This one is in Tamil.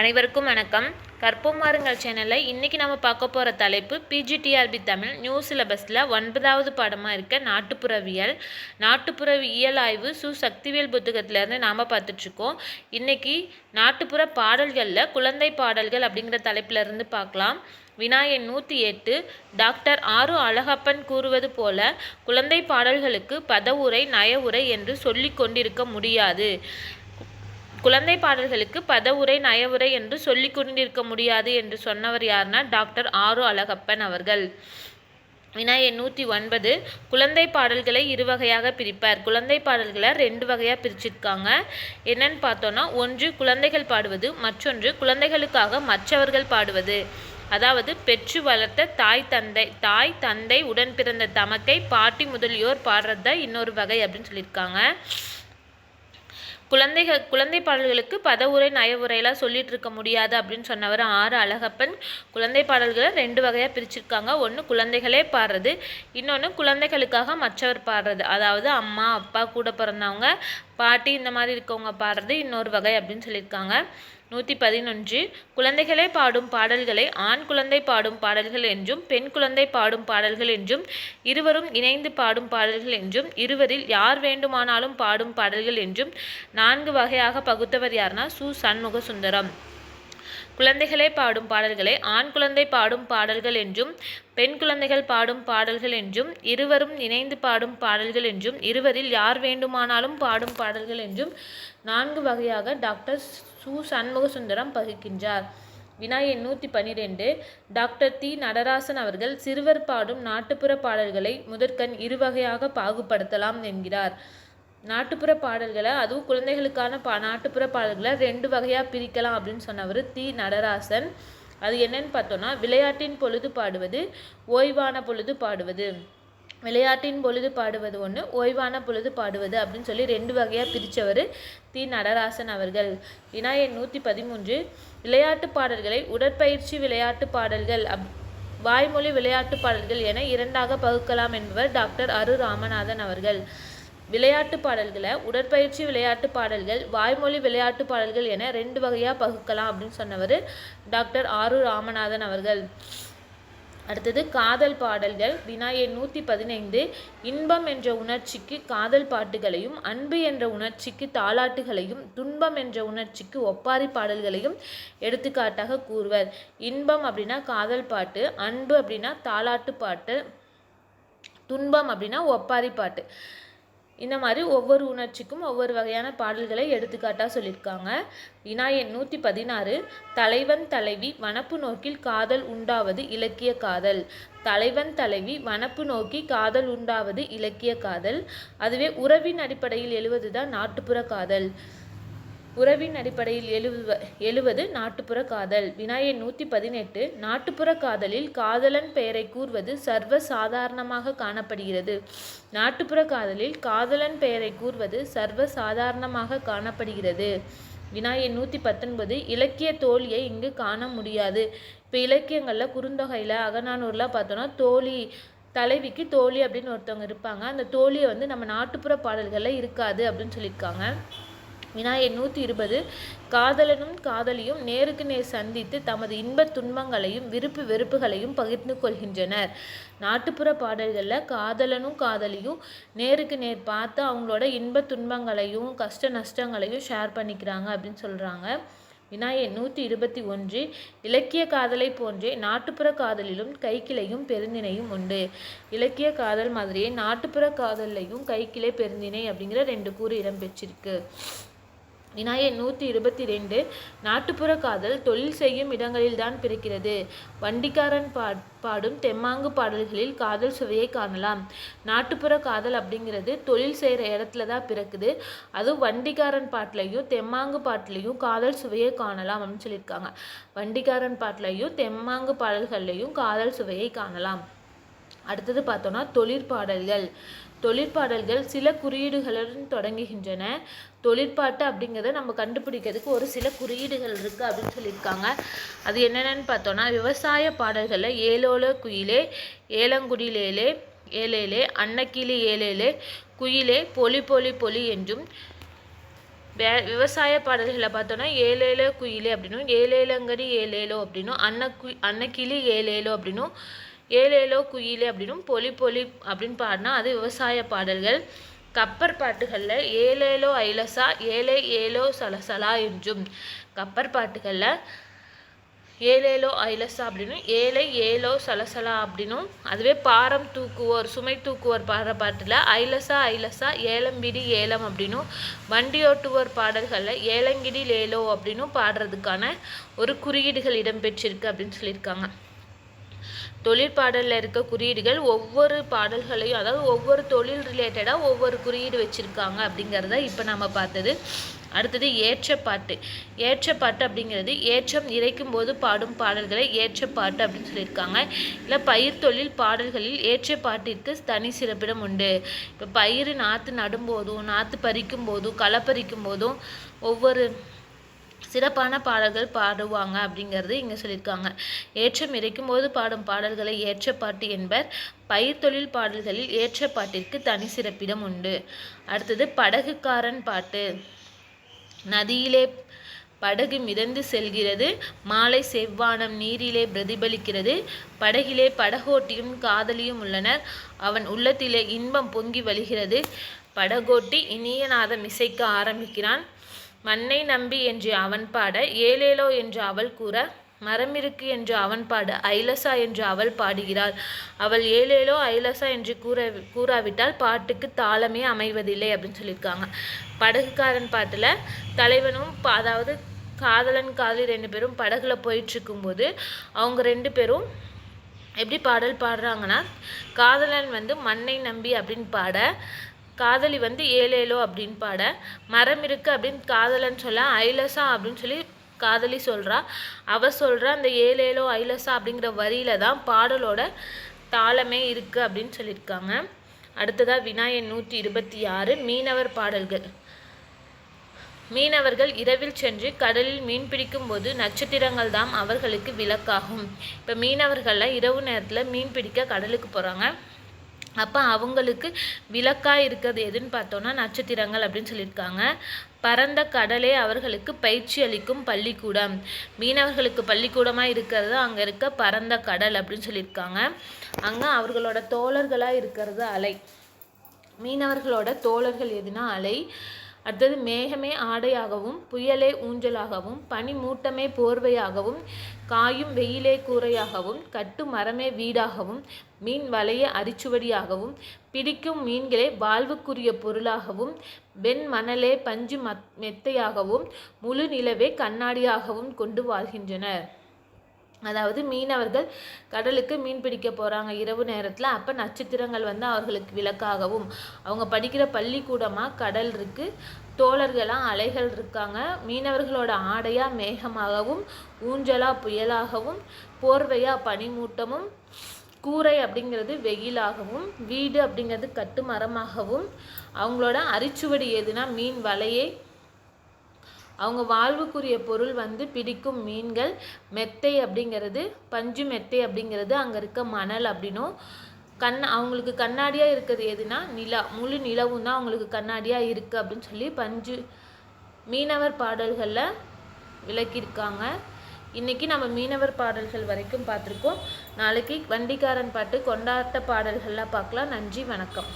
அனைவருக்கும் வணக்கம். கற்போம் வாருங்கள் சேனலில் இன்றைக்கி நம்ம பார்க்க போகிற தலைப்பு பிஜிடிஆர்பி தமிழ் நியூ சிலபஸில் ஒன்பதாவது பாடமாக இருக்க நாட்டுப்புறவியல். நாட்டுப்புறவியல் ஆய்வு சு சக்திவேல் புத்தகத்திலேருந்து நாம் பார்த்துட்ருக்கோம். இன்றைக்கி நாட்டுப்புற பாடல்களில் குழந்தை பாடல்கள் அப்படிங்கிற தலைப்பிலருந்து பார்க்கலாம். வினாயன் நூற்றி எட்டு டாக்டர் ஆறு அழகப்பன் கூறுவது போல குழந்தை பாடல்களுக்கு பதவுரை நயவுரை என்று சொல்லி கொண்டிருக்க முடியாது. குழந்தை பாடல்களுக்கு பதவுரை நயவுரை என்று சொல்லிக் கொண்டிருக்க முடியாது என்று சொன்னவர் யாருன்னா டாக்டர் ஆரு அழகப்பன் அவர்கள். வினாயன் நூற்றி ஒன்பது குழந்தை பாடல்களை இரு வகையாக பிரிப்பார். குழந்தை பாடல்களை ரெண்டு வகையாக பிரிச்சிருக்காங்க. என்னன்னு பார்த்தோன்னா ஒன்று குழந்தைகள் பாடுவது மற்றொன்று குழந்தைகளுக்காக மற்றவர்கள் பாடுவது. அதாவது பெற்று வளர்த்த தாய் தந்தை தாய் தந்தை உடன் பிறந்த தமக்கை பாட்டி முதலியோர் பாடுறது தான் இன்னொரு வகை அப்படின்னு சொல்லியிருக்காங்க. குழந்தைகள் குழந்தை பாடல்களுக்கு பதவுரை நயவுரையெல்லாம் சொல்லிட்டு இருக்க முடியாது அப்படின்னு சொன்னவர் ஆறு அழகப்பன். குழந்தை பாடல்களை ரெண்டு வகையாக பிரிச்சிருக்காங்க. ஒன்று குழந்தைகளே பாடுறது இன்னொன்று குழந்தைகளுக்காக மற்றவர் பாடுறது. அதாவது அம்மா அப்பா கூட பிறந்தவங்க பாட்டி இந்த மாதிரி இருக்கவங்க பாடுறது இன்னொரு வகை அப்படின்னு சொல்லியிருக்காங்க. நூற்றி பதினொன்று. குழந்தைகளே பாடும் பாடல்களை ஆண் குழந்தை பாடும் பாடல்கள் என்றும் பெண் குழந்தை பாடும் பாடல்கள் என்றும் இருவரும் இணைந்து பாடும் பாடல்கள் என்றும் இருவரில் யார் வேண்டுமானாலும் பாடும் பாடல்கள் என்றும் நான்கு வகையாக பகுத்தவர் யார்னா சு. சண்முக சுந்தரம் குழந்தைகளே பாடும் பாடல்களை ஆண் குழந்தை பாடும் பாடல்கள் என்றும் பெண் குழந்தைகள் பாடும் பாடல்கள் என்றும் இருவரும் இணைந்து பாடும் பாடல்கள் என்றும் இருவரில் யார் வேண்டுமானாலும் பாடும் பாடல்கள் என்றும் நான்கு வகையாக டாக்டர் சு சண்முக சுந்தரம் பகிர்கின்றார். வினா எண் நூற்றி பன்னிரெண்டு டாக்டர் தி நடராசன் அவர்கள் சிறுவர் பாடும் நாட்டுப்புற பாடல்களை முதற்கண் இரு வகையாக பாகுபடுத்தலாம் என்கிறார். நாட்டுப்புற பாடல்களை அதுவும் குழந்தைகளுக்கான பா நாட்டுப்புற பாடல்களை ரெண்டு வகையாக பிரிக்கலாம் அப்படின்னு சொன்னவர் தி. நடராசன். அது என்னன்னு பார்த்தோன்னா விளையாட்டின் பொழுது பாடுவது ஓய்வான பொழுது பாடுவது. விளையாட்டின் பொழுது பாடுவது ஒன்று ஓய்வான பொழுது பாடுவது அப்படின்னு சொல்லி ரெண்டு வகையாக பிரித்தவர் தி. நடராசன் அவர்கள். வினா எண் நூற்றி பதிமூன்று விளையாட்டு பாடல்களை உடற்பயிற்சி விளையாட்டு பாடல்கள் அப் வாய்மொழி விளையாட்டு பாடல்கள் என இரண்டாக பகுக்கலாம் என்பவர் டாக்டர் அரு ராமநாதன் அவர்கள். விளையாட்டு பாடல்களை உடற்பயிற்சி விளையாட்டு பாடல்கள் வாய்மொழி விளையாட்டு பாடல்கள் என ரெண்டு வகையாக பகுக்கலாம் அப்படின்னு சொன்னவர் டாக்டர் ஆரு ராமநாதன் அவர்கள். அடுத்தது காதல் பாடல்கள். வினா எண் நூற்றி பதினைந்து இன்பம் என்ற உணர்ச்சிக்கு காதல் பாட்டுகளையும் அன்பு என்ற உணர்ச்சிக்கு தாலாட்டுகளையும் துன்பம் என்ற உணர்ச்சிக்கு ஒப்பாரி பாடல்களையும் எடுத்துக்காட்டாக கூறுவர். இன்பம் அப்படின்னா காதல் பாட்டு அன்பு அப்படின்னா தாலாட்டு பாட்டு துன்பம் அப்படின்னா ஒப்பாரி பாட்டு. இந்த மாதிரி ஒவ்வொரு உணர்ச்சிக்கும் ஒவ்வொரு வகையான பாடல்களை எடுத்துக்காட்டாக சொல்லியிருக்காங்க. வினா எண் நூற்றி பதினாறு தலைவன் தலைவி வனப்பு நோக்கில் காதல் உண்டாவது இலக்கிய காதல். தலைவன் தலைவி வனப்பு நோக்கி காதல் உண்டாவது இலக்கிய காதல். அதுவே உறவின் அடிப்படையில் எழுவது தான் நாட்டுப்புற காதல். உறவின் அடிப்படையில் எழுவ எழுவது நாட்டுப்புற காதல். வினாயன் நூற்றி பதினெட்டு நாட்டுப்புற காதலில் காதலன் பெயரை கூறுவது சர்வ சாதாரணமாக காணப்படுகிறது. நாட்டுப்புற காதலில் காதலன் பெயரை கூறுவது சர்வ சாதாரணமாக காணப்படுகிறது. வினாயன் நூற்றி பத்தொன்பது இலக்கிய தோழியை இங்கு காண முடியாது. இப்போ இலக்கியங்களில் குறுந்தொகையில் அகநானூர்லாம் பார்த்தோன்னா தோழி தலைவிக்கு தோழி அப்படின்னு ஒருத்தவங்க இருப்பாங்க. அந்த தோழியை வந்து நம்ம நாட்டுப்புற பாடல்களில் இருக்காது அப்படின்னு சொல்லியிருக்காங்க. வினாயன் நூற்றி இருபது காதலனும் காதலியும் நேருக்கு நேர் சந்தித்து தமது இன்பத் துன்பங்களையும் விருப்பு வெறுப்புகளையும் பகிர்ந்து கொள்கின்றனர். நாட்டுப்புற பாடல்களில் காதலனும் காதலியும் நேருக்கு நேர் பார்த்து அவங்களோட இன்பத் துன்பங்களையும் கஷ்ட நஷ்டங்களையும் ஷேர் பண்ணிக்கிறாங்க அப்படின்னு சொல்கிறாங்க வினாயன் நூற்றி இருபத்தி ஒன்று. இலக்கிய காதலை போன்றே நாட்டுப்புற காதலிலும் கைக்கிளையும் பெருந்தினையும் உண்டு. இலக்கிய காதல் மாதிரியே நாட்டுப்புற காதல்லையும் கைக்கிளை பெருந்திணை அப்படிங்கிற ரெண்டு கூறு இடம்பெற்றிருக்கு வினாயன் நூற்றி இருபத்தி ரெண்டு நாட்டுப்புற காதல் தொழில் செய்யும் இடங்களில்தான் பிறக்கிறது. வண்டிக்காரன் பா பாடும் தெம்மாங்கு பாடல்களில் காதல் சுவையை காணலாம். நாட்டுப்புற காதல் அப்படிங்கிறது தொழில் செய்கிற இடத்துல தான் பிறக்குது. அதுவும் வண்டிக்காரன் பாட்டிலையும் தெம்மாங்கு பாட்டிலையும் காதல் சுவையை காணலாம் அப்படின்னு சொல்லியிருக்காங்க. வண்டிக்காரன் பாட்டிலையும் தெம்மாங்கு பாடல்கள்லையும் காதல் சுவையை காணலாம். அடுத்தது பார்த்தோன்னா தொழிற்பாடல்கள். தொழிற்பாடல்கள் சில குறியீடுகளுடன் தொடங்குகின்றன. தொழிற்பாட்டு அப்படிங்கிறத நம்ம கண்டுபிடிக்கிறதுக்கு ஒரு சில குறியீடுகள் இருக்குது அப்படின்னு சொல்லியிருக்காங்க. அது என்னென்னு பார்த்தோன்னா விவசாய பாடல்களில் ஏலோல குயிலே ஏலங்குடிலேலே ஏலேலே அன்னக்கிளி ஏலேலே குயிலே பொலி பொலி பொலி என்றும் வே விவசாய பாடல்களை பார்த்தோன்னா ஏழேல குயிலே அப்படின்னும் ஏலேலங்கடி ஏலேலோ அப்படின்னும் அன்ன அன்னக்கிளி ஏலேலோ அப்படின்னும் ஏலேலோ குயிலே அப்படின்னும் பொலி பொலி அப்படின்னு பாடினா அது விவசாய பாடல்கள். கப்பர் பாட்டுகளில் ஏலேலோ ஐலசா ஏலே ஏலோ சலசலா என்றும். கப்பர் பாட்டுகளில் ஏலேலோ ஐலசா அப்படின்னும் ஏழை ஏலோ சலசலா அப்படின்னும். அதுவே பாரம் தூக்குவோர் சுமை தூக்குவோர் பாடுற பாட்டில் ஐலசா ஐலசா ஏலம்பிடி ஏலம் அப்படின்னும். வண்டி ஓட்டுவோர் பாடல்களில் ஏலங்கிடி லேலோ அப்படின்னும் பாடுறதுக்கான ஒரு குறியீடுகள் இடம்பெற்றிருக்கு அப்படின்னு சொல்லியிருக்காங்க. தொழிற்பாடலில் இருக்க குறியீடுகள் ஒவ்வொரு பாடல்களையும் அதாவது ஒவ்வொரு தொழில் ரிலேட்டடாக ஒவ்வொரு குறியீடு வச்சுருக்காங்க அப்படிங்கிறத இப்போ நம்ம பார்த்தது. அடுத்தது ஏற்றப்பாட்டு. ஏற்றப்பாட்டு அப்படிங்கிறது ஏற்றம் இறைக்கும் போது பாடும் பாடல்களை ஏற்றப்பாட்டு அப்படின்னு சொல்லியிருக்காங்க. இல்லை பயிர் தொழில் பாடல்களில் ஏற்றப்பாட்டிற்கு தனி சிறப்பிடம் உண்டு. இப்போ பயிர் நாற்று நடும்போதும் நாற்று பறிக்கும் போதும் களை பறிக்கும் போதும் ஒவ்வொரு சிறப்பான பாடல்கள் பாடுவாங்க அப்படிங்கிறது இங்கே சொல்லியிருக்காங்க. ஏற்றம் இறைக்கும் போது பாடும் பாடல்களை ஏற்றப்பாட்டு என்பர். பயிர் தொழில் பாடல்களில் ஏற்றப்பாட்டிற்கு தனி சிறப்பிடம் உண்டு. அடுத்தது படகுக்காரன் பாட்டு. நதியிலே படகு மிதந்து செல்கிறது. மாலை செவ்வானம் நீரிலே பிரதிபலிக்கிறது. படகிலே படகோட்டியும் காதலியும் உள்ளனர். அவன் உள்ளத்திலே இன்பம் பொங்கி வழிகிறது. படகோட்டி இனிய நாதம் இசைக்க ஆரம்பிக்கிறான். மண்ணை நம்பி என்று அவன் பாட ஏலேலோ என்று அவள் கூற மரமிருக்கு என்று அவன் பாட ஐலசா என்று அவள் பாடுகிறாள். அவள் ஏழேலோ ஐலசா என்று கூற கூறாவிட்டால் பாட்டுக்கு தாளமே அமைவதில்லை அப்படின்னு சொல்லியிருக்காங்க. படகுக்காரன் பாட்டில் தலைவனும் அதாவது காதலன் காதலி ரெண்டு பேரும் படகுல போயிட்டுருக்கும்போது அவங்க ரெண்டு பேரும் எப்படி பாடல் பாடுறாங்கன்னா காதலன் வந்து மண்ணை நம்பி அப்படின்னு பாட காதலி வந்து ஏழேலோ அப்படின்னு பாட மரம் இருக்கு அப்படின்னு காதலன்னு சொல்ல ஐலசா அப்படின்னு சொல்லி காதலி சொல்கிறா அவள் சொல்கிற அந்த ஏழேலோ ஐலசா அப்படிங்கிற வரியில தான் பாடலோட தாளமே இருக்குது அப்படின்னு சொல்லியிருக்காங்க. அடுத்ததாக விநாயகன் நூற்றி இருபத்தி ஆறு மீனவர் பாடல்கள். மீனவர்கள் இரவில் சென்று கடலில் மீன் பிடிக்கும் போது நட்சத்திரங்கள் தான் அவர்களுக்கு விளக்காகும். இப்போ மீனவர்கள்லாம் இரவு நேரத்தில் மீன் பிடிக்க கடலுக்கு போகிறாங்க அப்போ அவங்களுக்கு விளக்காக இருக்கிறது எதுன்னு பார்த்தோன்னா நட்சத்திரங்கள் அப்படின்னு சொல்லியிருக்காங்க. பரந்த கடலே அவர்களுக்கு பயிற்சி அளிக்கும் பள்ளிக்கூடம். மீனவர்களுக்கு பள்ளிக்கூடமாக இருக்கிறது அங்கே இருக்க பரந்த கடல் அப்படின்னு சொல்லியிருக்காங்க. அங்கே அவர்களோட தோழர்களாக இருக்கிறது அலை. மீனவர்களோட தோழர்கள் எதுனா அலை. அடுத்தது மேகமே ஆடையாகவும் புயலே ஊஞ்சலாகவும் பனி மூட்டமே போர்வையாகவும் காயும் வெயிலே கூரையாகவும் கட்டு மரமே வீடாகவும் மீன் வலைய அரிச்சுவடியாகவும் பிடிக்கும் மீன்களே வாழ்வுக்குரிய பொருளாகவும் வெண் மணலே பஞ்சு மத் மெத்தையாகவும் முழு நிலவே கண்ணாடியாகவும் கொண்டு வாழ்கின்றனர். அதாவது மீனவர்கள் கடலுக்கு மீன் பிடிக்க போகிறாங்க இரவு நேரத்தில் அப்போ நட்சத்திரங்கள் வந்து அவர்களுக்கு விளக்காகவும் அவங்க படிக்கிற பள்ளிக்கூடமாக கடல் இருக்குது தோழர்களாக அலைகள் இருக்காங்க மீனவர்களோட ஆடையாக மேகமாகவும் ஊஞ்சலாக புயலாகவும் போர்வையாக பனிமூட்டமும் கூரை அப்படிங்கிறது வெயிலாகவும் வீடு அப்படிங்கிறது கட்டுமரமாகவும் அவங்களோட அரிச்சுவடி எதுனா மீன் வலையை அவங்க வாழ்வுக்குரிய பொருள் வந்து பிடிக்கும் மீன்கள் மெத்தை அப்படிங்கிறது பஞ்சு மெத்தை அப்படிங்கிறது அங்கே இருக்க மணல் அப்படின்னும் கண் அவங்களுக்கு கண்ணாடியாக இருக்கிறது எதுனா நிலா. முழு நிலவும் தான் அவங்களுக்கு கண்ணாடியாக இருக்குது அப்படின்னு சொல்லி பஞ்சு மீனவர் பாடல்களில் விளக்கியிருக்காங்க. இன்றைக்கி நம்ம மீனவர் பாடல்கள் வரைக்கும் பார்த்துருக்கோம். நாளைக்கு வண்டிக்காரன் பாட்டு கொண்டாட்ட பாடல்கள்லாம் பார்க்கலாம். நன்றி வணக்கம்.